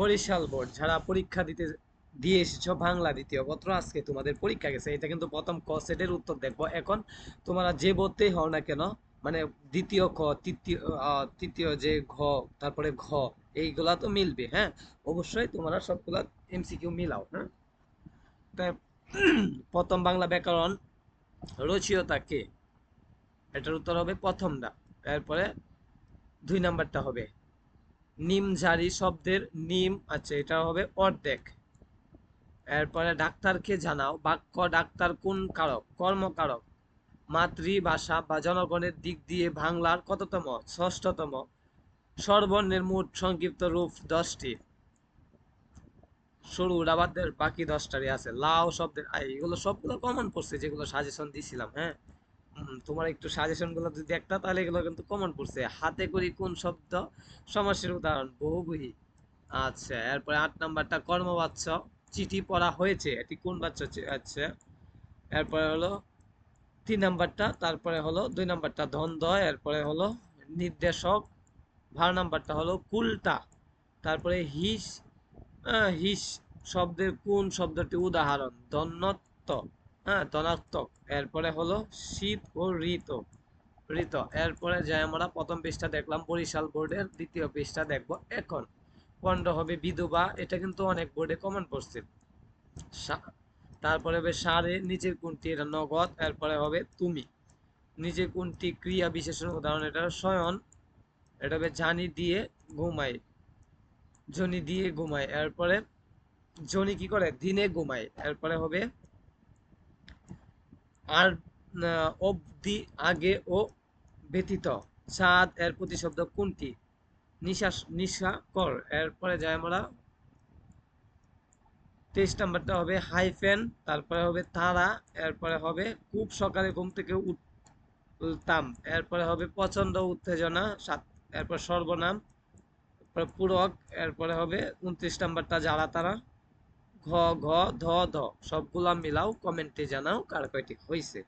Barishal board, যারা পরীক্ষা দিতে, দিয়ে এসেছ বাংলা দ্বিতীয় পত্র, আজকে তোমাদের পরীক্ষা গেছে। এটা কিন্তু প্রথম ক সেটের উত্তর দেখব। এখন তোমরা যে বলতেই হও না কেন মানে দ্বিতীয় ক, তৃতীয় তৃতীয় যে ঘ, তারপরে ঘ, এইগুলা তো মিলবে হ্যাঁ? অবশ্যই তোমরা সবগুলা এমসিকিউ মিলাও হ্যাঁ? তাই প্রথম বাংলা ব্যাকরণ, রচয়িতা কে? এটার উত্তর হবে প্রথমটা। এরপরে দুই নাম্বারটা হবে। নিমঝারি শব্দের নিম আচ্ছা এটা হবে অর্ধেক। এরপরে ডাক্তারকে জানাও, বাক্য ডাক্তার কোন কারক? কর্মকারক। মাতৃভাষা বা জনগণের দিক দিয়ে বাংলার কততম? ষষ্ঠতম। সর্বর্ণের মোট সংক্ষিপ্ত রূপ দশটি। সরু রাবাদের বাকি দশটারই আছে। লাও শব্দের এগুলো সবগুলো কমন পড়ছে, যেগুলো সাজেশন দিছিলাম হ্যাঁ? তোমার একটু সাজেশনগুলো যদি একটা, তাহলে এগুলো কিন্তু কমন পড়ছে। হাতে করি কোন শব্দ? সমাসের উদাহরণ বহুগুহি আচ্ছা এরপরে আট নাম্বারটা, কর্মবাচ্য। চিঠি পড়া হয়েছে, এটি কোন বাচ্চা আচ্ছা। এরপরে হলো, তিন নাম্বারটা, তারপরে হলো, দুই নাম্বারটা দ্বন্দ্ব এরপরে হলো, নির্দেশক। ভার নাম্বারটা হলো, কুলটা। তারপরে হিস হিস শব্দের কোন শব্দটি উদাহরণ? ধন্যত্ব। হ্যাঁ ধনাত্মক। এরপরে হলো শীত ও ঋত। ঋত, এরপরে যাই আমরা প্রথম পৃষ্ঠা দেখলাম, বরিশাল বোর্ডের দ্বিতীয় পৃষ্ঠা দেখব এখন। পণ্ড হবে বিধবা, এটা কিন্তু অনেক বোর্ডে কমন পড়ছে তারপরে হবে সারে নিচের কোনটি, এটা নগদ, এরপরে হবে তুমি। নিচে কোনটি, ক্রিয়া বিশেষণ, উদাহরণ, এটা শয়ন। এটা হবে জানি দিয়ে ঘুমাই। জনি দিয়ে ঘুমায় এরপরে জনি কি করে? দিনে ঘুমায় এরপরে হবে আর অবধি আগে ও ব্যতীত। সাদ এর প্রতিশব্দ কোনটি? নিশা নিশা কর। এরপরে যাই আমরা তেইশ নাম্বারটা হবে হাইফেন তারপরে হবে তারা এরপরে হবে খুব সকালে ঘুম থেকে উঠতাম। এরপরে হবে প্রচণ্ড উত্তেজনা, সাত, এরপর সর্বনাম পূরক, এরপরে হবে উনত্রিশ নাম্বারটা যারা তারা। ঘ ঘ ধ ধ সবগুলা মিলাও কমেন্টে জানাও কার কয়টি হয়েছে